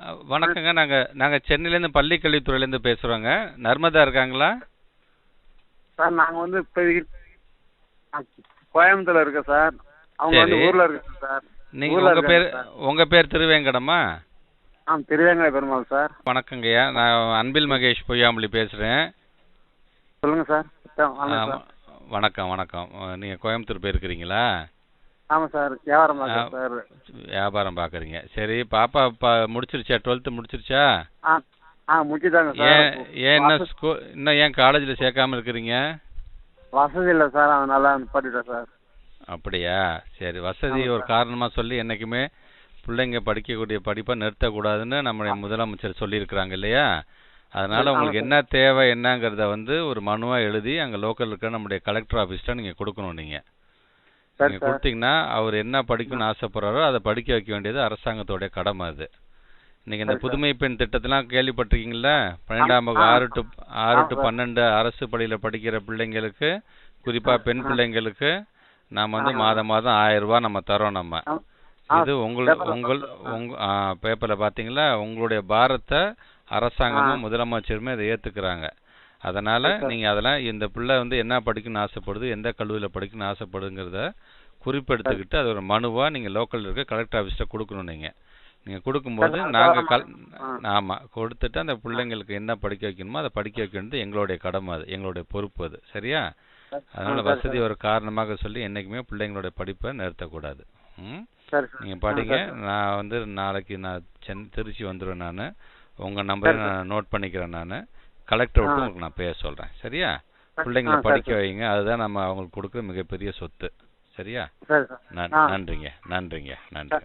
வணக்கங்க. நாங்கள் நாங்கள் சென்னையிலேருந்து பள்ளிக்கல்வித்துறையிலேருந்து பேசுகிறோங்க நர்மதா இருக்காங்களா? சார் நாங்கள் வந்து இப்போதைக்கு கோயம்புத்தூர்ல இருக்கோம் சார். அவங்க வந்து. ஊர்ல இருக்காங்க சார். நீங்கள் ஊர்ல உங்கள் பேர். உங்கள் பேர் திருவேங்கடமா? ஆ திருவேங்கட பெருமாள் சார். வணக்கங்கய்யா. நான் அன்பில் மகேஷ் பொய்யாமொழி பேசுகிறேன் சொல்லுங்க சார். வணக்கம் வணக்கம். நீங்கள் கோயம்புத்தூர் போயிருக்கிறீங்களா? ஆமாம் சார் வியாபாரம் பார்க்குறேன். சார். வியாபாரம் பார்க்குறீங்க சரி பாப்பா பா முடிச்சிருச்சா? டுவெல்த்து முடிச்சிருச்சா? ஆ ஆ முடிச்சுதாங்க சார். ஏன் ஏன் இன்னும் வச- ஸ்கூ இன்னும் ஏன் காலேஜில் சேர்க்காம இருக்கிறீங்க? வசதி இல்லை சார் அதனால நிப்பாட்டிட்டேன் சார். அப்படியா? சரி வசதி ஒரு சார். காரணமாக சொல்லி என்றைக்குமே பிள்ளைங்க படிக்கக்கூடிய படிப்பை நிறுத்தக்கூடாதுன்னு நம்முடைய முதலமைச்சர் சொல்லியிருக்கிறாங்க இல்லையா? அதனால் உங்களுக்கு. என்ன தேவை என்னங்கிறத வந்து ஒரு மனுவாக எழுதி அங்கே லோக்கல் இருக்க நம்முடைய கலெக்டர் ஆஃபீஸில் நீங்கள் கொடுக்கணும் நீங்கள் நீங்கள் கொடுத்தீங்கன்னா அவர் என்ன படிக்கணும்னு ஆசைப்படுறாரோ அதை படிக்க வைக்க வேண்டியது அரசாங்கத்தோடைய கடமை அது நீங்கள் இந்த. புதுமை பெண் திட்டத்தெல்லாம் கேள்விப்பட்டிருக்கீங்களா பன்னெண்டாம் வகுப்பு. ஆறு டு ஆறு டு. பன்னெண்டு அரசு பள்ளியில் படிக்கிற பிள்ளைங்களுக்கு குறிப்பாக பெண். பிள்ளைங்களுக்கு நாம் வந்து. மாதம் மாதம் ஆயிரம் ரூபாய் நம்ம தரோம் நம்ம இது உங்கள் பேப்பர்ல உங்கள். உங்க பேப்பரில் பார்த்தீங்களா உங்களுடைய பாரத்தை அரசாங்கமும் முதலமைச்சருமே இதை ஏற்றுக்கிறாங்க அதனால். நீங்கள் அதெல்லாம் இந்த பிள்ளை வந்து என்ன படிக்கணும்னு ஆசைப்படுது எந்த கல்லூரியில் படிக்கணும்னு ஆசைப்படுங்கிறத குறிப்பெடுத்துக்கிட்டு அது ஒரு மனுவாக நீங்கள் லோக்கலில் இருக்க கலெக்டர் ஆஃபீஸில் கொடுக்கணும் நீங்கள் நீங்கள் கொடுக்கும்போது நாங்கள் கல். ஆமாம் கொடுத்துட்டு அந்த பிள்ளைங்களுக்கு என்ன படிக்க வைக்கணுமோ அதை படிக்க வைக்க வேண்டியது எங்களுடைய கடமை அது எங்களுடைய பொறுப்பு அது. சரியா? அதனால் வசதி. ஒரு காரணமாக சொல்லி என்றைக்குமே பிள்ளைங்களுடைய படிப்பை நிறுத்தக்கூடாது. ம்? நீங்கள் படிங்க. நான் வந்து நாளைக்கு நான் சென் திருச்சி வந்துடுவேன் நான். உங்கள் நம்பரை. நான் நோட் பண்ணிக்கிறேன் நான். கலெக்டர் விட்டு. உங்களுக்கு நான் பேச சொல்கிறேன் சரியா? பிள்ளைங்களை படிக்க. வைங்க. அதுதான் நம்ம அவங்களுக்கு கொடுக்குற மிகப்பெரிய சொத்து. சரியா. நன்றிங்க. நன்றிங்க. நன்றி